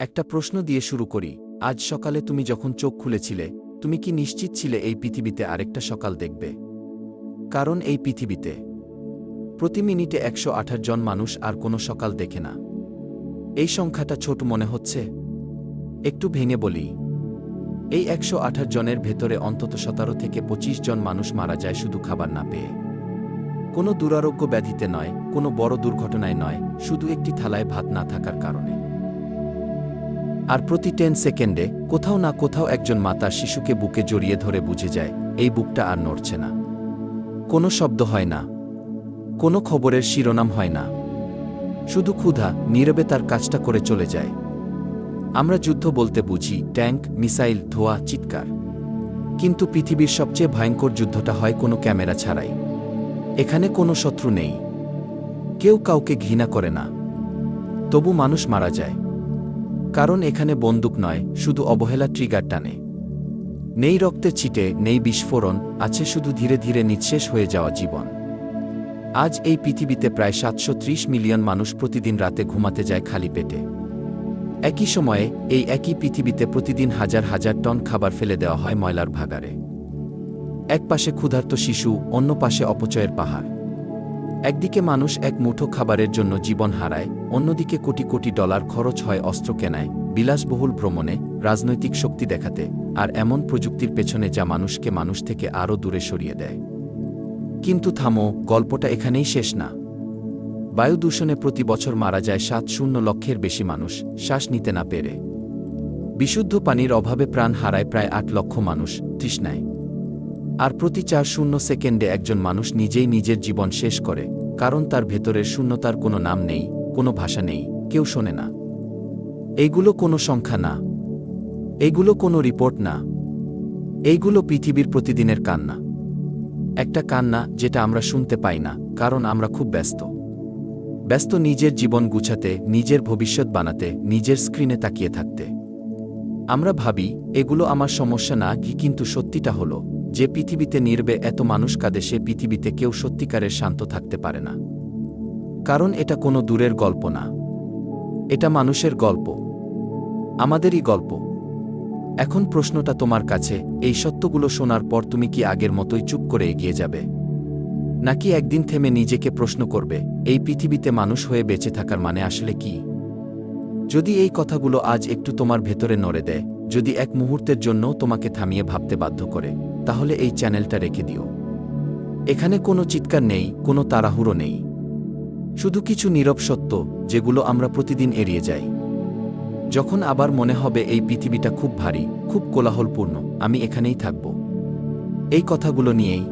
একটা প্রশ্ন দিয়ে শুরু করি, আজ সকালে তুমি যখন চোখ খুলেছিলে, তুমি কি নিশ্চিত ছিলে এই পৃথিবীতে আরেকটা সকাল দেখবে? কারণ এই পৃথিবীতে প্রতি মিনিটে একশো আঠাশ জন মানুষ আর কোনো সকাল দেখে না। এই সংখ্যাটা ছোট মনে হচ্ছে? একটু ভেঙে বলি। এই একশো আঠাশ জনের ভেতরে অন্তত সতেরো থেকে পঁচিশ জন মানুষ মারা যায় শুধু খাবার না পেয়ে। কোনো দুরারোগ্য ব্যাধিতে নয়, কোনো বড় দুর্ঘটনায় নয়, শুধু একটি থালায় ভাত না থাকার কারণে। আর প্রতি টেন সেকেন্ডে কোথাও না কোথাও একজন মাতা শিশুকে বুকে জড়িয়ে ধরে বুঝে যায়, এই বুকটা আর নড়ছে না। কোনো শব্দ হয় না। কোনো খবরের শিরোনাম হয় না। শুধু ক্ষুধা, নীরবে তার কাজটা করে চলে যায়। আমরা যুদ্ধ বলতে বুঝি, ট্যাঙ্ক, মিসাইল, ধোয়া, চিৎকার। কিন্তু পৃথিবীর সবচেয়ে ভয়ঙ্কর যুদ্ধটা হয় কোনো ক্যামেরা ছাড়াই। এখানে কোনো শত্রু নেই। কেউ কাউকে ঘৃণা করে না। তবু মানুষ মারা যায়। কারণ এখানে বন্দুক নয়, শুধু অবহেলা ট্রিগার টানে। নেই রক্তে ছিটে নেই বিস্ফোরণ, আছে শুধু ধীরে ধীরে নিঃশেষ হয়ে যাওয়া জীবন। আজ এই পৃথিবীতে প্রায় সাতশো ত্রিশ মিলিয়ন মানুষ প্রতিদিন রাতে ঘুমাতে যায় খালি পেটে। একই সময়ে, এই একই পৃথিবীতে প্রতিদিন হাজার হাজার টন খাবার ফেলে দেওয়া হয় ময়লার ভাগারে এক পাশে ক্ষুধার্ত শিশু, অন্য পাশে অপচয়ের পাহাড়। একদিকে মানুষ এক মুঠো খাবারের জন্য জীবন হারায়, অন্যদিকে কোটি কোটি ডলার খরচ হয় অস্ত্র কেনায়, বিলাসবহুল ভ্রমণে, রাজনৈতিক শক্তি দেখাতে, আর এমন প্রযুক্তির পেছনে যা মানুষকে মানুষ থেকে আরও দূরে সরিয়ে দেয়। কিন্তু থামো, গল্পটা এখানেই শেষ না। বায়ু দূষণে প্রতি বছর মারা যায় সাত শূন্য লক্ষের বেশি মানুষ, শ্বাস নিতে না পেরে। বিশুদ্ধ পানির অভাবে প্রাণ হারায় প্রায় আট লক্ষ মানুষ, তৃষ্ণায়। আর প্রতি চার শূন্য সেকেন্ডে একজন মানুষ নিজেই নিজের জীবন শেষ করে, কারণ তার ভেতরের শূন্যতার কোনো নাম নেই, কোনো ভাষা নেই, কেউ শোনে না। এইগুলো কোনো সংখ্যা না। এইগুলো কোনো রিপোর্ট না। এইগুলো পৃথিবীর প্রতিদিনের কান্না। একটা কান্না যেটা আমরা শুনতে পাই না, কারণ আমরা খুব ব্যস্ত। ব্যস্ত নিজের জীবন গুছাতে, নিজের ভবিষ্যৎ বানাতে, নিজের স্ক্রিনে তাকিয়ে থাকতে। আমরা ভাবি, এগুলো আমার সমস্যা না, কি কিন্তু সত্যিটা হলো। যে পৃথিবীতে নির্বে এত মানুষ কাঁদে, সে পৃথিবীতে কেউ সত্যিকারের শান্ত থাকতে পারে না। কারণ এটা কোনো দূরের গল্প না। এটা মানুষের গল্প। আমাদেরই গল্প। এখন প্রশ্নটা তোমার কাছে, এই সত্যগুলো শোনার পর তুমি কি আগের মতোই চুপ করে এগিয়ে যাবে? নাকি একদিন থেমে নিজেকে প্রশ্ন করবে, এই পৃথিবীতে মানুষ হয়ে বেঁচে থাকার মানে আসলে কি? যদি এই কথাগুলো আজ একটু তোমার ভেতরে নড়ে দেয়, যদি এক মুহূর্তের জন্য তোমাকে থামিয়ে ভাবতে বাধ্য করে। তাহলে এই চ্যানেলটা রেখে দিও। এখানে কোনো চিৎকার নেই, কোনো তাড়াহুড়ো নেই। শুধু কিছু নীরব সত্য, যেগুলো আমরা প্রতিদিন এড়িয়ে যাই। যখন আবার মনে হবে এই পৃথিবীটা খুব ভারী, খুব কোলাহলপূর্ণ, আমি এখানেই থাকব। এই কথাগুলো নিয়েই